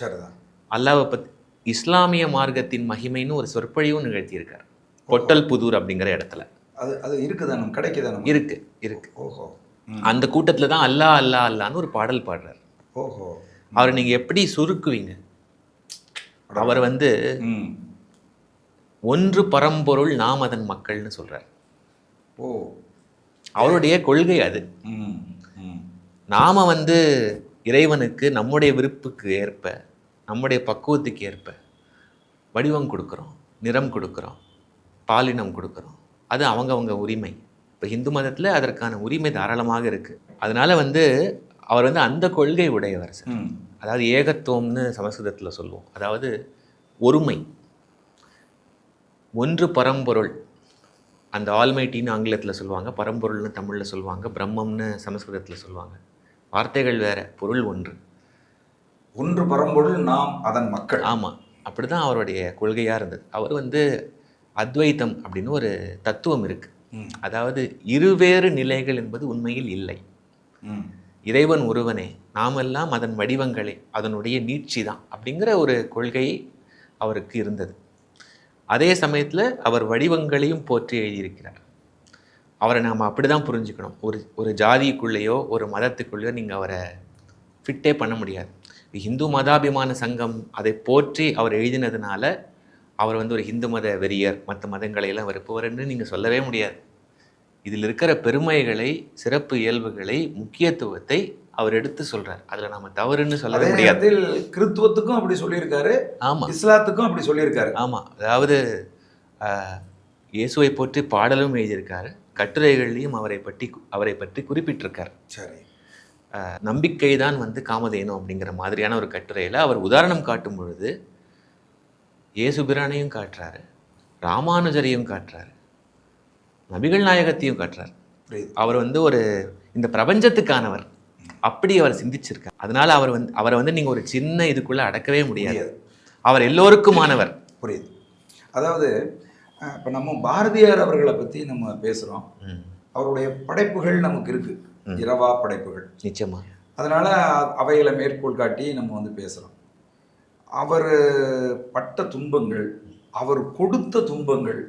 சரிதான் அல்லாவை பத்தி இஸ்லாமிய மார்க்கத்தின் மகிமைன்னு ஒரு சொற்பொழிவும் நிகழ்த்தியிருக்கார். பொட்டல் புதூர் அப்படிங்கிற இடத்துல. அது அது இருக்குதானே? கிடைக்குதானே? இருக்கு இருக்கு. ஓஹோ. அந்த கூட்டத்துல தான் அல்லாஹ் அல்லாஹ் அல்லான்னு ஒரு பாடல் பாடுறார். ஓஹோ. அவரை நீங்க எப்படி சுருக்குவீங்க? அவர் வந்து ஒன்று பரம்பொருள் நாம் அதன் மக்கள்னு சொல்றார். ஓ. அவருடைய கொள்கை அது. நாம வந்து இறைவனுக்கு நம்முடைய விருப்புக்கு ஏற்ப நம்முடைய பக்குவத்துக்கு ஏற்ப வடிவம் கொடுக்குறோம் நிறம் கொடுக்குறோம் பாலினம் கொடுக்குறோம். அது அவங்கவங்க உரிமை. இப்போ இந்து மதத்தில் அதற்கான உரிமை தாராளமாக இருக்குது அதனால வந்து அவர் வந்து அந்த கொள்கை உடையவர் சார். அதாவது ஏகத்துவம்னு சமஸ்கிருதத்தில் சொல்லுவோம். அதாவது ஒருமை ஒன்று பரம்பொருள். அந்த ஆல்மைட்டின்னு ஆங்கிலத்தில் சொல்லுவாங்க பரம்பொருள்னு தமிழில் சொல்லுவாங்க பிரம்மம்னு சமஸ்கிருதத்தில் சொல்லுவாங்க. வார்த்தைகள் வேற பொருள் ஒன்று. ஒன்று பரம்பொருள் நாம் அதன் மக்கள். ஆமாம் அப்படி தான் அவருடைய கொள்கையாக இருந்தது. அவர் வந்து அத்வைத்தம் அப்படின்னு ஒரு தத்துவம் இருக்குது அதாவது இருவேறு நிலைகள் என்பது உண்மையில் இல்லை. இறைவன் ஒருவனே நாமெல்லாம் அதன் வடிவங்களே அதனுடைய நீட்சி தான் அப்படிங்கிற ஒரு கொள்கை அவருக்கு இருந்தது. அதே சமயத்தில் அவர் வடிவங்களையும் போற்றி எழுதியிருக்கிறார். அவரை நாம் அப்படி தான் புரிஞ்சுக்கணும். ஒரு ஒரு ஜாதிக்குள்ளேயோ ஒரு மதத்துக்குள்ளேயோ நீங்கள் அவரை ஃபிட்டே பண்ண முடியாது. இந்து மதாபிமான சங்கம் அதை போற்றி அவர் எழுதினதுனால அவர் வந்து ஒரு இந்து மத வெறியர் மற்ற மதங்களை எல்லாம் வெறுப்பவர்னு நீங்கள் சொல்லவே முடியாது. இதில் இருக்கிற பெருமைகளை சிறப்பு இயல்புகளை முக்கியத்துவத்தை அவர் எடுத்து சொல்றார். அதுல நாம தவறுன்னு சொல்லவே அதே முடியாது. கிறித்துவத்துக்கும் அப்படி சொல்லியிருக்காரு ஆமா. இஸ்லாத்துக்கும் அப்படி சொல்லியிருக்காரு. ஆமா. அதாவது இயேசுவை பற்றி பாடலும் எழுதியிருக்காரு கட்டுரைகள்லையும் அவரை பற்றி அவரை பற்றி குறிப்பிட்டிருக்கார். சரி. நம்பிக்கை தான் வந்து காமதேனு அப்படிங்கிற மாதிரியான ஒரு கட்டுரையில அவர் உதாரணம் காட்டும் பொழுது இயேசு பிரானையும் காட்டுறாரு ராமானுஜரையும் காட்டுறாரு நபிகள் நாயகத்தையும் காட்டுறாரு. புரியுது. அவர் வந்து ஒரு இந்த பிரபஞ்சத்துக்கானவர். அப்படி அவர் சிந்திச்சிருக்கார். அதனால அவர் வந்து அவரை வந்து நீங்க ஒரு சின்ன இதுக்குள்ள அடக்கவே முடியாது. அவர் எல்லோருக்குமானவர். புரியுது. அதாவது இப்போ நம்ம பாரதியார் அவர்களை பற்றி நம்ம பேசுகிறோம் அவருடைய படைப்புகள் நமக்கு இருக்கு. இரவா படைப்புகள். நிச்சயமா. அதனால அவைகளை மேற்கோள் காட்டி நம்ம வந்து பேசுகிறோம் அவர் பட்ட துன்பங்கள் அவர் கொடுத்த துன்பங்கள்.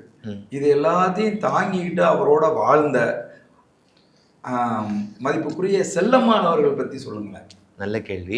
இது எல்லாத்தையும் தாங்கிக்கிட்டு அவரோட வாழ்ந்த மதிப்புக்குரிய செல்லம்மான் அவர்கள் பற்றி சொல்லுங்களேன். நல்ல கேள்வி.